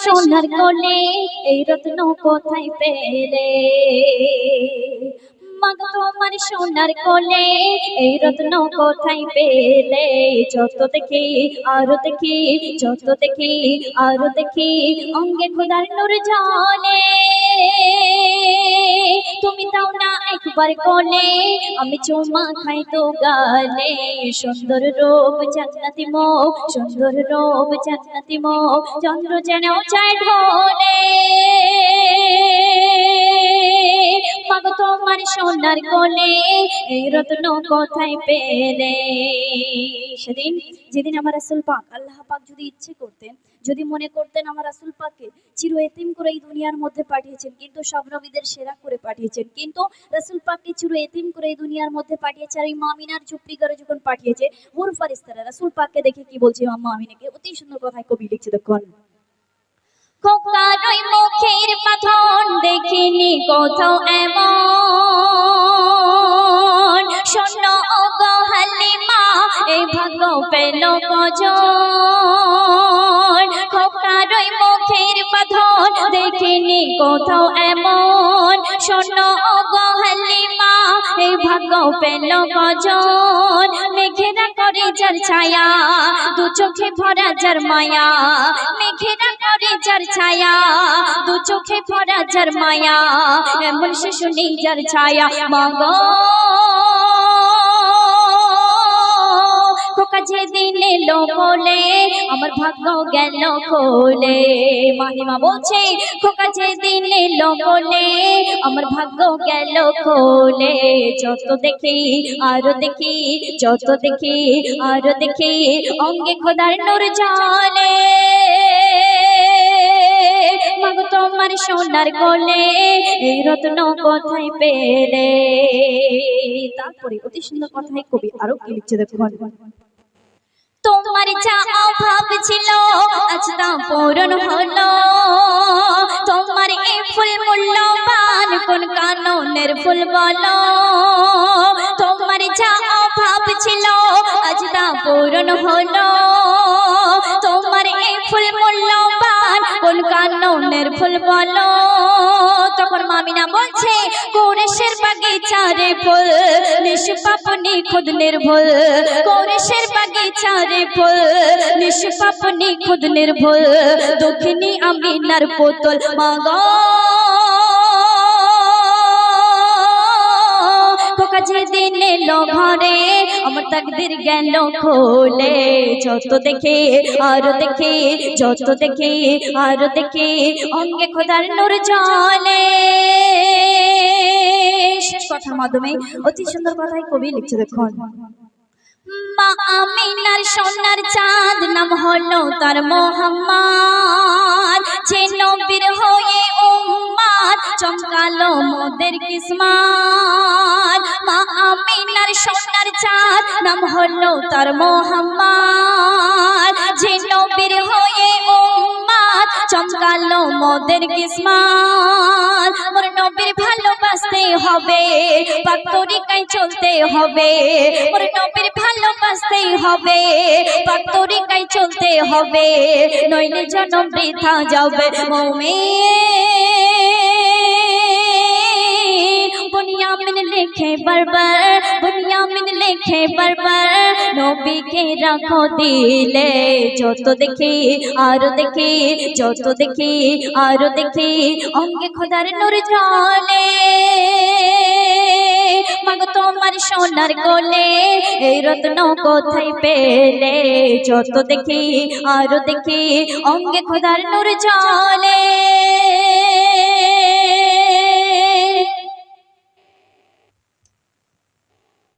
সোনার কোলে এই রত্ন কোথায় পেলে? মাগ, তোমার সোনার কোলে এই রত্ন কোথায় পেলে? যত দেখি, আরও দেখি, যত দেখি, আরও দেখি, অঙ্গে খোদার নূর জলে তুমি তাও না একবার কোলে। আমি চুমা খাই তো গালে। সুন্দর রূপ জান্নাতি মুখ সুন্দর রূপ জান্নাতি মুখ চন্দ্র যেন চায় ঢোলে। সোনার কোলে এই রত্ন কোথায় পেলে? সেদিন, যেদিন আমার রাসূল পাক, আল্লাহ পাক যদি ইচ্ছে করতেন, যদি মনে করতেন আমার রাসূল পাককে চির এতিম করে এই দুনিয়ার মধ্যে পাঠিয়েছেন, কিন্তু সব নবীদের সেরা করে পাঠিয়েছেন, কিন্তু রাসূল পাককে চির এতিম করে এই দুনিয়ার মধ্যে পাঠিয়েছে আর এই মামিনার চুপড়ি করে যখন পাঠিয়েছে, হুর ফারিস্তারা রাসূল পাককে দেখে কি বলছে মামিনাকে অতি সুন্দর কথায় কবি লিখছে, দেখুন। খোকার ওই মুখের পাথর দেখিনি কোথাও এমন। শোন গো হালিমা এই ভাগ্য পেল কজন। খোকার ওই মুখের পাথর দেখিনি কোথাও এমন। শোন গো ভাগ্য পেল কজন মেঘেরা করে যার ছায়া, দু চোখে ভরা যার মায়া। মেঘেরা করে যার ছায়া, দু চোখে ভরা যার মায়া। এমন শিশু নেই যার ছায়া। মগ দিন এলো বলে আমার ভাগ্য গেল খোলে মাহিমা বলছে, খোকা যে এলো আমার ভাগ্য গেল খোলে যত দেখি, আরও দেখি, যত দেখি, আরও দেখি, অঙ্গে খোদার নূর জলে মাগো তোমার সোনার গোলে এই রত্ন কোথায় পেলে? তারপরে অতি সুন্দর কথায় কবি আরও কি লিখছে দেখুন। তোমার যা অভাব ছিল, আজ তা পূরণ হলো। কোন কাননের ফুল বলো। তোমার যা অভাব ছিল আজ তা পূরণ হলো। তোমার এই ফুল মূল্যবান কোন কাননের ফুল বলো। তখন মামিনা বলছে কোরেশের বাগিচারে ফুল নিষ্পাপনি খুদ নির্ভুল। কোরেশের বাগিচারে ফুল নিষ্পাপনি খুদ নির্ভুল। দক্ষিণী আমিনার পুতুল মাগো যেদিন এলো ঘরে আমার তাকদির গেল খোলে। যত দেখে, আর দেখে, যত দেখে, আর দেখে, অঙ্গে খোদার নূর মাধ্যমে, অতি সুন্দর কথাই কবি লিখছে দেখুন। মা আমিনার সোনার চাঁদ, নাম হলো তার মোহাম্মদ। যে নবীর হয়ে চমকালো মোদের কিসমাত। মা আমিনার সোনার চাঁদ, নাম হলো তার মোহাম্মদ। যে নবীর হয়ে উম্মাদ, চমকালো মোদের কিসমাত। মোর নবীর ভালোবাসতে হবে, পাক তরিকায় চলতে হবে। মোর নবীর ভালোবাসতে হবে, পাক তরিকায় চলতে হবে। নইলে জনম বৃথা যাবে মৌমিন। বুনিয়ামিন লেখে বারবার বুনিয়ামিন লেখে বারবার নবীকে রাখো দিলে যত দেখি আরও দেখি যত দেখি আরও দেখি অঙ্গে খোদার নূর জলে মাগো তোমার সোনার কোলে এই রত্ন কোথায় পেলে যত দেখি আরও দেখি অঙ্গে খোদার নূর জলে